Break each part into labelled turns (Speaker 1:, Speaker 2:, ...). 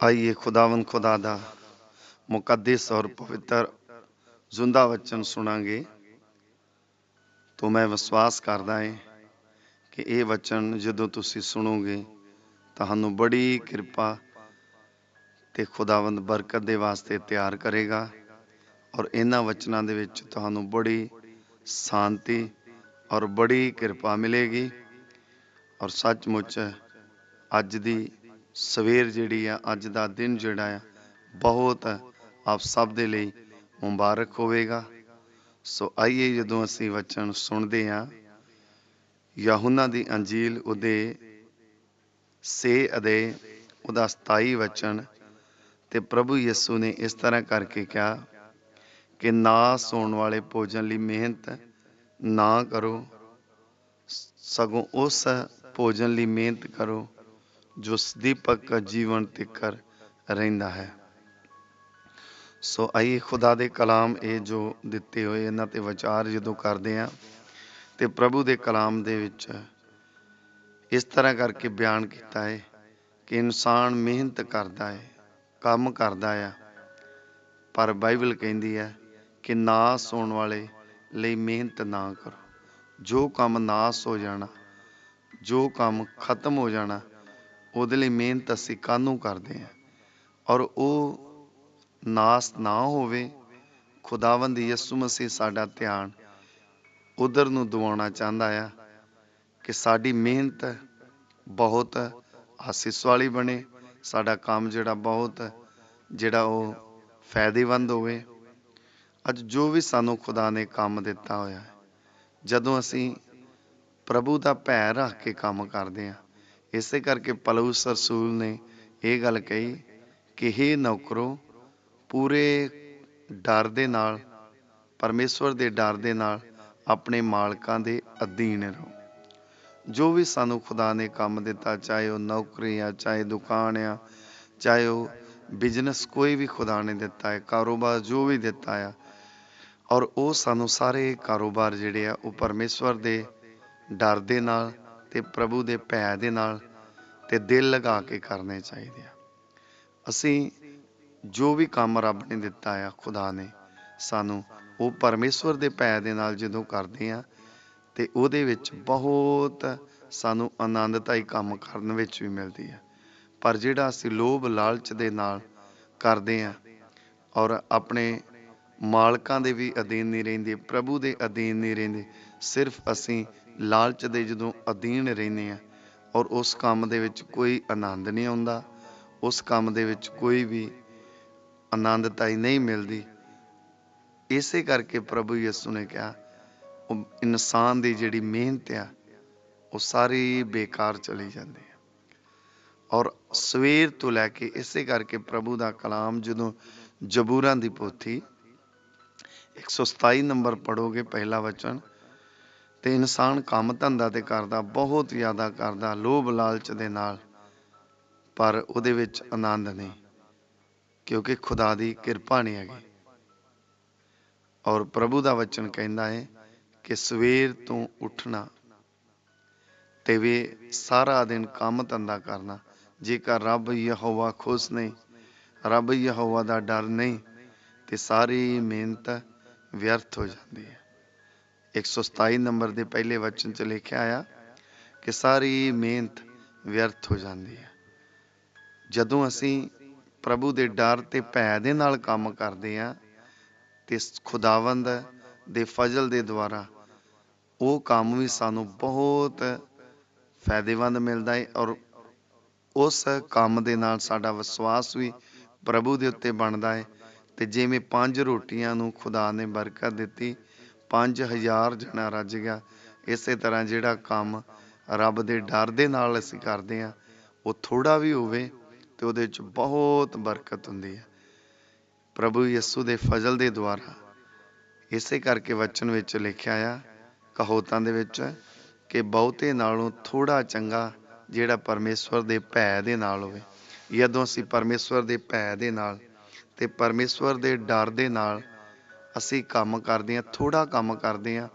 Speaker 1: ਆਈਏ ਖੁਦਾਵੰਦ ਖੁਦਾ ਦਾ, ਮੁਕੱਦਸ ਔਰ ਪਵਿੱਤਰ, ਜ਼ਿੰਦਾ ਵਚਨ ਸੁਣਾਂਗੇ। ਤੋਂ ਮੈਂ ਵਿਸ਼ਵਾਸ ਕਰਦਾ ਹਾਂ ਕਿ ਇਹ ਵਚਨ ਜਦੋਂ ਤੁਸੀਂ ਸੁਣੋਗੇ, ਤੁਹਾਨੂੰ ਬੜੀ ਕਿਰਪਾ ਤੇ ਖੁਦਾਵੰਦ ਬਰਕਤ ਦੇ ਵਾਸਤੇ ਤਿਆਰ ਕਰੇਗਾ ਔਰ ਇਹਨਾਂ ਵਚਨਾਂ ਦੇ ਵਿੱਚ ਤੁਹਾਨੂੰ ਬੜੀ ਸ਼ਾਂਤੀ ਔਰ ਬੜੀ ਕਿਰਪਾ ਮਿਲੇਗੀ। ਔਰ ਸੱਚਮੁੱਚ ਅੱਜ ਦੀ ਸਵੇਰ ਜਿਹੜੀ ਆ, ਅੱਜ ਦਾ ਦਿਨ ਜਿਹੜਾ ਆ, ਬਹੁਤ ਆਪ ਸਭ ਦੇ ਲਈ ਮੁਬਾਰਕ ਹੋਵੇਗਾ। ਸੋ ਆਈਏ ਜਦੋਂ ਅਸੀਂ ਵਚਨ ਸੁਣਦੇ ਹਾਂ, ਯਹੂਨਾ ਦੀ ਅੰਜੀਲ ਉਹਦੇ ਸੇ ਅਦੇ ਉਹਦਾ 27 ਵਚਨ ਤੇ ਪ੍ਰਭੂ ਯਿਸੂ ਨੇ ਇਸ ਤਰ੍ਹਾਂ ਕਰਕੇ ਕਿਹਾ ਕਿ ਨਾ ਸੌਣ ਵਾਲੇ ਭੋਜਨ ਲਈ ਮਿਹਨਤ ਨਾ ਕਰੋ, ਸਗੋਂ ਉਸ ਭੋਜਨ ਲਈ ਮਿਹਨਤ ਕਰੋ ਜੋ ਸਦੀਪਕ ਜੀਵਨ ਤਿਕਰ ਰਹਿੰਦਾ ਹੈ। ਸੋ ਆਈ ਖੁਦਾ ਦੇ ਕਲਾਮ, ਇਹ ਜੋ ਦਿੱਤੇ ਹੋਏ ਇਹਨਾਂ ਤੇ ਵਿਚਾਰ ਜਦੋਂ ਕਰਦੇ ਆ ਤੇ ਪ੍ਰਭੂ ਦੇ ਕਲਾਮ ਦੇ ਵਿੱਚ ਇਸ ਤਰ੍ਹਾਂ ਕਰਕੇ ਬਿਆਨ ਕੀਤਾ ਹੈ ਕਿ ਇਨਸਾਨ ਮਿਹਨਤ ਕਰਦਾ ਹੈ, ਕੰਮ ਕਰਦਾ ਆ, ਪਰ ਬਾਈਬਲ ਕਹਿੰਦੀ ਹੈ ਕਿ ਨਾਸ ਹੋਣ ਵਾਲੇ ਲਈ ਮਿਹਨਤ ਨਾ ਕਰੋ। ਜੋ ਕੰਮ ਨਾਸ ਹੋ ਜਾਣਾ, ਜੋ ਕੰਮ ਖਤਮ ਹੋ ਜਾਣਾ ਉਹਦੇ ਲਈ ਮਿਹਨਤ ਅਸੀਂ ਕਾਹਨੂੰ ਕਰਦੇ ਹਾਂ? ਔਰ ਉਹ ਨਾਸ ਨਾ ਹੋਵੇ, ਖੁਦਾਵੰਦ ਯਿਸੂ ਮਸੀਹ ਸਾਡਾ ਧਿਆਨ ਉਧਰ ਨੂੰ ਦਿਵਾਉਣਾ ਚਾਹੁੰਦਾ ਆ ਕਿ ਸਾਡੀ ਮਿਹਨਤ ਬਹੁਤ ਆਸੀਸ ਵਾਲੀ ਬਣੇ, ਸਾਡਾ ਕੰਮ ਜਿਹੜਾ ਬਹੁਤ ਜਿਹੜਾ ਉਹ ਫਾਇਦੇਮੰਦ ਹੋਵੇ। ਅੱਜ ਜੋ ਵੀ ਸਾਨੂੰ ਖੁਦਾ ਨੇ ਕੰਮ ਦਿੱਤਾ ਹੋਇਆ, ਜਦੋਂ ਅਸੀਂ ਪ੍ਰਭੂ ਦਾ ਭੈ ਰੱਖ ਕੇ ਕੰਮ ਕਰਦੇ ਹਾਂ ਇਸੇ ਕਰਕੇ ਪਲੂਸ ਰਸੂਲ ਨੇ ਇਹ ਗੱਲ ਕਹੀ ਕਿ हे ਨੌਕਰੋ, ਪੂਰੇ ਡਰ ਦੇ ਨਾਲ, ਪਰਮੇਸ਼ਵਰ ਦੇ ਡਰ ਦੇ ਨਾਲ ਆਪਣੇ ਮਾਲਕਾਂ ਦੇ ਅਧੀਨ ਰਹੋ। ਜੋ ਵੀ ਸਾਨੂੰ ਖੁਦਾ ਨੇ ਕੰਮ ਦਿੱਤਾ, ਚਾਹੇ ਉਹ ਨੌਕਰੀ ਆ, ਚਾਹੇ ਦੁਕਾਨ ਆ, ਚਾਹੇ ਉਹ ਬਿਜ਼ਨਸ ਕੋਈ ਵੀ ਖੁਦਾ ਨੇ ਦਿੱਤਾ ਹੈ, ਕਾਰੋਬਾਰ ਜੋ ਵੀ ਦਿੱਤਾ ਆ, ਔਰ ਉਹ ਸਾਨੂੰ ਸਾਰੇ ਕਾਰੋਬਾਰ ਜਿਹੜੇ ਆ, ਉਹ ਪਰਮੇਸ਼ਵਰ ਦੇ ਡਰ ਦੇ ਨਾਲ ਤੇ ਪ੍ਰਭੂ ਦੇ ਭੈ ਦੇ ਨਾਲ ਤੇ ਦਿਲ ਲਗਾ ਕੇ ਕਰਨੇ ਚਾਹੀਦੇ ਆ। ਅਸੀਂ ਜੋ ਵੀ ਕੰਮ ਰੱਬ ਨੇ ਦਿੱਤਾ ਆ, ਖੁਦਾ ਨੇ, ਸਾਨੂੰ ਉਹ ਪਰਮੇਸ਼ਵਰ ਦੇ ਭੈ ਦੇ ਨਾਲ ਜਦੋਂ ਕਰਦੇ ਆ ਤੇ ਉਹਦੇ ਵਿੱਚ ਬਹੁਤ ਸਾਨੂੰ ਆਨੰਦਤਾਈ ਕੰਮ ਕਰਨ ਵਿੱਚ ਵੀ ਮਿਲਦੀ ਹੈ ਪਰ ਜਿਹੜਾ ਅਸੀਂ ਲੋਭ ਲਾਲਚ ਦੇ ਨਾਲ ਕਰਦੇ ਆ ਔਰ ਆਪਣੇ ਮਾਲਕਾਂ ਦੇ ਵੀ ਅਧੀਨ ਨਹੀਂ ਰਹਿੰਦੇ, ਪ੍ਰਭੂ ਦੇ ਅਧੀਨ ਨਹੀਂ ਰਹਿੰਦੇ, ਸਿਰਫ ਅਸੀਂ ਲਾਲਚ ਦੇ ਜਦੋਂ ਅਧੀਨ ਰਹਿੰਦੇ ਆ ਔਰ ਉਸ ਕੰਮ ਦੇ ਵਿੱਚ ਕੋਈ ਆਨੰਦ ਨਹੀਂ ਆਉਂਦਾ, ਉਸ ਕੰਮ ਦੇ ਵਿੱਚ ਕੋਈ ਵੀ ਆਨੰਦਤਾਈ ਨਹੀਂ ਮਿਲਦੀ। ਇਸੇ ਕਰਕੇ ਪ੍ਰਭੂ ਯਿਸੂ ਨੇ ਕਿਹਾ, ਉਹ ਇਨਸਾਨ ਦੀ ਜਿਹੜੀ ਮਿਹਨਤ ਆ, ਉਹ ਸਾਰੀ ਬੇਕਾਰ ਚਲੀ ਜਾਂਦੀ ਹੈ ਔਰ ਸਵੇਰ ਤੋਂ ਲੈ ਕੇ ਇਸੇ ਕਰਕੇ ਪ੍ਰਭੂ ਦਾ ਕਲਾਮ ਜਦੋਂ ਜਬੂਰਾਂ ਦੀ ਪੋਥੀ 127 ਨੰਬਰ ਪੜੋਗੇ ਪਹਿਲਾ ਵਚਨ ਤੇ ਇਨਸਾਨ ਕੰਮ ਧੰਦਾ ਤੇ ਕਰਦਾ, ਬਹੁਤ ਜ਼ਿਆਦਾ ਕਰਦਾ, ਲੋਭ ਲਾਲਚ ਦੇ ਨਾਲ। ਪਰ ਉਹਦੇ ਵਿੱਚ ਆਨੰਦ ਨਹੀਂ, ਕਿਉਂਕਿ ਖੁਦਾ ਦੀ ਕਿਰਪਾ ਨਹੀਂ ਹੈਗੀ। ਔਰ ਪ੍ਰਭੂ ਦਾ ਵਚਨ ਕਹਿੰਦਾ ਹੈ ਕਿ ਸਵੇਰ ਤੋਂ ਉੱਠਣਾ ਤੇ ਵੀ ਸਾਰਾ ਦਿਨ ਕੰਮ ਧੰਦਾ ਕਰਨਾ। ਜੇਕਰ ਰੱਬ ਯਹੋਵਾ ਖੁਸ਼ ਨਹੀਂ, ਰੱਬ ਯਹੋਵਾ ਦਾ ਡਰ ਨਹੀਂ, ਤੇ ਸਾਰੀ ਮਿਹਨਤ ਵਿਅਰਥ ਹੋ ਜਾਂਦੀ ਹੈ। 127 ਨੰਬਰ ਦੇ ਪਹਿਲੇ ਵਚਨ 'ਚ ਲਿਖਿਆ ਆ ਕਿ ਸਾਰੀ ਮਿਹਨਤ ਵਿਅਰਥ ਹੋ ਜਾਂਦੀ ਹੈ। ਜਦੋਂ ਅਸੀਂ ਪ੍ਰਭੂ ਦੇ ਡਰ ਤੇ ਭੈ ਦੇ ਨਾਲ ਕੰਮ ਕਰਦੇ ਆ ਤੇ ਖੁਦਾਵੰਦ ਦੇ ਫਜ਼ਲ ਦੇ ਦੁਆਰਾ ਉਹ ਕੰਮ ਵੀ ਸਾਨੂੰ ਬਹੁਤ ਫਾਇਦੇਮੰਦ ਮਿਲਦਾ ਹੈ ਔਰ ਉਸ ਕੰਮ ਦੇ ਨਾਲ ਸਾਡਾ ਵਿਸ਼ਵਾਸ ਵੀ ਪ੍ਰਭੂ ਦੇ ਉੱਤੇ ਬਣਦਾ ਹੈ ਤੇ ਜਿਵੇਂ ਪੰਜ ਰੋਟੀਆਂ ਨੂੰ ਖੁਦਾ ਨੇ ਬਰਕਤ ਦਿੱਤੀ 5000 ਜਣਾ ਰੱਜ ਗਿਆ। ਇਸੇ ਤਰ੍ਹਾਂ ਜਿਹੜਾ ਕੰਮ ਰੱਬ ਦੇ ਡਰ ਦੇ ਨਾਲ ਅਸੀਂ ਕਰਦੇ ਆ ਉਹ ਥੋੜਾ ਵੀ ਹੋਵੇ ਤੇ ਉਹਦੇ ਵਿੱਚ ਬਹੁਤ ਬਰਕਤ ਹੁੰਦੀ ਹੈ। ਪ੍ਰਭੂ ਯਿਸੂ ਦੇ ਫਜ਼ਲ ਦੇ ਦੁਆਰਾ ਇਸੇ ਕਰਕੇ ਵਚਨ ਵਿੱਚ ਲਿਖਿਆ ਆ ਕਹੋਤਾਂ ਦੇ ਵਿੱਚ ਕਿ ਬਹੁਤੇ ਨਾਲੋਂ ਥੋੜਾ ਚੰਗਾ ਜਿਹੜਾ ਪਰਮੇਸ਼ਵਰ ਦੇ ਭੈ ਦੇ ਨਾਲ ਹੋਵੇ। ਜਦੋਂ ਅਸੀਂ ਪਰਮੇਸ਼ਵਰ ਦੇ ਭੈ ਦੇ ਨਾਲ ਤੇ ਪਰਮੇਸ਼ਵਰ ਦੇ ਡਰ ਦੇ ਨਾਲ ਅਸੀਂ ਕੰਮ ਕਰਦੇ ਹਾਂ ਥੋੜਾ ਕੰਮ ਕਰਦੇ ਹਾਂ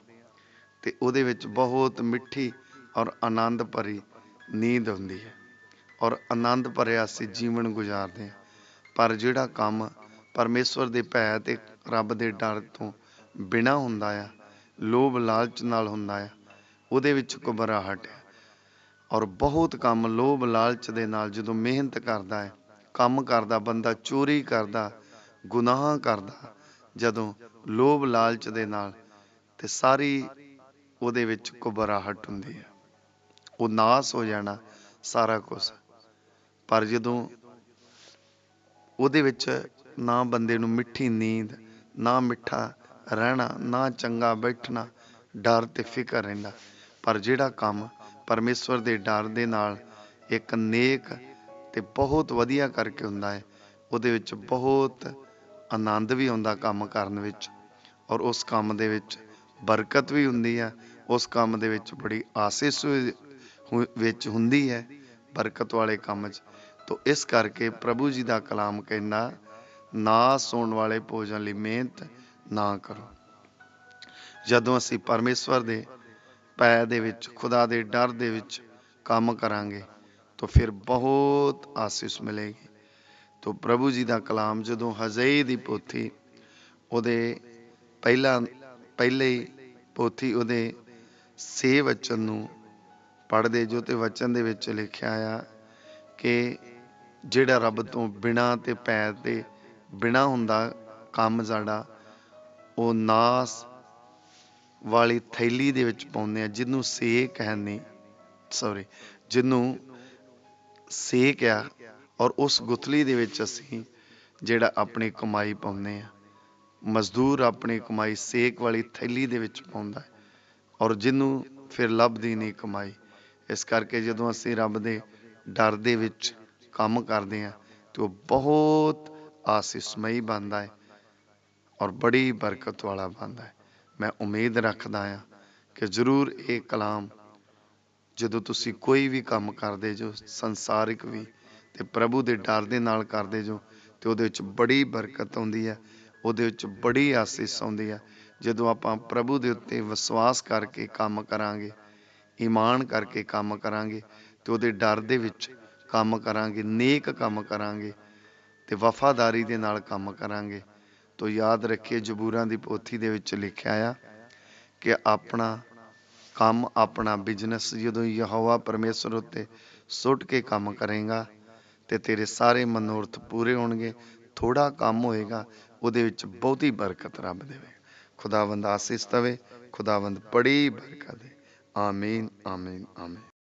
Speaker 1: ਤੇ ਉਹਦੇ ਵਿੱਚ ਬਹੁਤ ਮਿੱਠੀ ਔਰ ਆਨੰਦ ਭਰੀ ਨੀਂਦ ਹੁੰਦੀ ਹੈ ਔਰ ਆਨੰਦ ਭਰਿਆ ਅਸੀਂ ਜੀਵਨ ਗੁਜ਼ਾਰਦੇ ਹਾਂ। ਪਰ ਜਿਹੜਾ ਕੰਮ ਪਰਮੇਸ਼ਵਰ ਦੇ ਭੈ ਤੇ ਰੱਬ ਦੇ ਡਰ ਤੋਂ ਬਿਨਾ ਹੁੰਦਾ ਆ, ਲੋਭ ਲਾਲਚ ਨਾਲ ਹੁੰਦਾ ਆ, ਉਹਦੇ ਵਿੱਚ ਘਬਰਾਹਟ ਹੈ ਔਰ ਬਹੁਤ ਕੰਮ ਲੋਭ ਲਾਲਚ ਦੇ ਨਾਲ ਜਦੋਂ ਮਿਹਨਤ ਕਰਦਾ ਹੈ, ਕੰਮ ਕਰਦਾ, ਬੰਦਾ ਚੋਰੀ ਕਰਦਾ, ਗੁਨਾਹ ਕਰਦਾ ਜਦੋਂ ਲੋਭ ਲਾਲਚ ਦੇ ਨਾਲ ਤੇ ਸਾਰੀ ਉਹਦੇ ਵਿੱਚ ਘਬਰਾਹਟ ਹੁੰਦੀ ਹੈ। ਉਹ ਨਾਸ ਹੋ ਜਾਣਾ ਸਾਰਾ ਕੁਝ ਪਰ ਜਦੋਂ ਉਹਦੇ ਵਿੱਚ ਨਾ ਬੰਦੇ ਨੂੰ ਮਿੱਠੀ ਨੀਂਦ, ਨਾ ਮਿੱਠਾ ਰਹਿਣਾ, ਨਾ ਚੰਗਾ ਬੈਠਣਾ, ਡਰ ਤੇ ਫਿਕਰ ਰਹਿੰਦਾ। ਪਰ ਜਿਹੜਾ ਕੰਮ ਪਰਮੇਸ਼ਵਰ ਦੇ ਡਰ ਦੇ ਨਾਲ ਇੱਕ ਨੇਕ ਤੇ ਬਹੁਤ ਵਧੀਆ ਕਰਕੇ ਹੁੰਦਾ ਹੈ, ਉਹਦੇ ਵਿੱਚ ਬਹੁਤ ਆਨੰਦ ਵੀ ਆਉਂਦਾ ਕੰਮ ਕਰਨ ਵਿੱਚ ਔਰ ਉਸ ਕੰਮ ਦੇ ਵਿੱਚ ਬਰਕਤ ਵੀ ਹੁੰਦੀ ਆ ਉਸ ਕੰਮ ਦੇ ਵਿੱਚ ਬੜੀ ਆਸੀਸ ਵਿੱਚ ਹੁੰਦੀ ਹੈ ਬਰਕਤ ਵਾਲੇ ਕੰਮ 'ਚ। ਤੋ ਇਸ ਕਰਕੇ ਪ੍ਰਭੂ ਜੀ ਦਾ ਕਲਾਮ ਕਹਿੰਦਾ, ਨਾ ਸੌਣ ਵਾਲੇ ਭੋਜਨ ਲਈ ਮਿਹਨਤ ਨਾ ਕਰੋ। ਜਦੋਂ ਅਸੀਂ ਪਰਮੇਸ਼ਵਰ ਦੇ ਪੈ ਦੇ ਵਿੱਚ, ਖੁਦਾ ਦੇ ਡਰ ਦੇ ਵਿੱਚ ਕੰਮ ਕਰਾਂਗੇ, ਤਾਂ ਫਿਰ ਬਹੁਤ ਆਸੀਸ ਮਿਲੇਗੀ। ਤੋ ਪ੍ਰਭੂ ਜੀ ਦਾ ਕਲਾਮ ਜਦੋਂ ਹਜ਼ੇ ਦੀ ਪੋਥੀ ਉਹਦੇ ਪਹਿਲਾ, ਪਹਿਲੇ ਪੋਥੀ ਉਹਦੇ ਸੇ ਵਚਨ ਨੂੰ ਪੜ੍ਹਦੇ, ਜੋ ਤੇ ਵਚਨ ਦੇ ਵਿੱਚ ਲਿਖਿਆ ਆ ਕਿ ਜਿਹੜਾ ਰੱਬ ਤੋਂ ਬਿਨਾ ਤੇ ਪੈਰ ਤੇ ਬਿਨਾ ਹੁੰਦਾ ਕੰਮ ਸਾਡਾ, ਉਹ ਨਾਸ ਵਾਲੀ ਥੈਲੀ ਦੇ ਵਿੱਚ ਪਾਉਂਦੇ ਆ, ਜਿਹਨੂੰ ਸੇ ਹੈ ਨਹੀਂ ਸੌਰੀ ਜਿਹਨੂੰ ਸੇ ਕਿਹਾ ਔਰ ਉਸ ਗੁਥਲੀ ਦੇ ਵਿੱਚ ਅਸੀਂ ਜਿਹੜਾ ਆਪਣੀ ਕਮਾਈ ਪਾਉਂਦੇ ਆ ਮਜ਼ਦੂਰ ਆਪਣੀ ਕਮਾਈ ਸੇਕ ਵਾਲੀ ਥੈਲੀ ਦੇ ਵਿੱਚ ਪਾਉਂਦਾ ਹੈ ਔਰ ਜਿਹਨੂੰ ਫਿਰ ਲੱਭਦੀ ਨਹੀਂ ਕਮਾਈ। ਇਸ ਕਰਕੇ ਜਦੋਂ ਅਸੀਂ ਰੱਬ ਦੇ ਡਰ ਦੇ ਵਿੱਚ ਕੰਮ ਕਰਦੇ ਆ ਤੇ ਉਹ ਬਹੁਤ ਆਸਿਸਮਈ ਬਣਦਾ ਹੈ ਔਰ ਬੜੀ ਬਰਕਤ ਵਾਲਾ ਬਣਦਾ ਹੈ। ਮੈਂ ਉਮੀਦ ਰੱਖਦਾ ਆ ਕਿ ਜ਼ਰੂਰ ਇਹ ਕਲਾਮ ਜਦੋਂ ਤੁਸੀਂ ਕੋਈ ਵੀ ਕੰਮ ਕਰਦੇ ਜੋ ਸੰਸਾਰਿਕ ਵੀ ਤੇ ਪ੍ਰਭੂ ਦੇ ਡਰ ਦੇ ਨਾਲ ਕਰਦੇ ਜੋ, ਤੇ ਉਹਦੇ ਵਿੱਚ ਬੜੀ ਬਰਕਤ ਆਉਂਦੀ ਹੈ, ਉਹਦੇ ਵਿੱਚ ਬੜੀ ਆਸੀਸ ਆਉਂਦੀ ਹੈ। ਜਦੋਂ ਆਪਾਂ ਪ੍ਰਭੂ ਦੇ ਉੱਤੇ ਵਿਸ਼ਵਾਸ ਕਰਕੇ ਕੰਮ ਕਰਾਂਗੇ, ਈਮਾਨ ਕਰਕੇ ਕੰਮ ਕਰਾਂਗੇ, ਤੇ ਉਹਦੇ ਡਰ ਦੇ ਵਿੱਚ ਕੰਮ ਕਰਾਂਗੇ, ਨੇਕ ਕੰਮ ਕਰਾਂਗੇ, ਤੇ ਵਫਾਦਾਰੀ ਦੇ ਨਾਲ ਕੰਮ ਕਰਾਂਗੇ, ਤੋ ਯਾਦ ਰੱਖਿਏ ਜ਼ਬੂਰਾਂ ਦੀ ਪੋਥੀ ਦੇ ਵਿੱਚ ਲਿਖਿਆ ਆ ਕਿ ਆਪਣਾ ਕੰਮ, ਆਪਣਾ ਬਿਜ਼ਨਸ ਜਦੋਂ ਯਹੋਵਾ ਪਰਮੇਸ਼ਰ ਉੱਤੇ ਸੁੱਟ ਕੇ ਕੰਮ ਕਰੇਗਾ ਤੇ ਤੇਰੇ ਸਾਰੇ ਮਨੋਰਥ ਪੂਰੇ ਹੋਣਗੇ ਥੋੜਾ ਕੰਮ ਹੋਏਗਾ, ਉਹਦੇ ਵਿੱਚ ਬਹੁਤੀ ਬਰਕਤ ਰੱਬ ਦੇਵੇ। ਖੁਦਾਵੰਦ ਆਸੀਸ ਦਵੇ, ਖੁਦਾਵੰਦ ਬੜੀ ਬਰਕਤ ਦੇ। ਆਮੀਨ ਆਮੀਨ ਆਮੀਨ।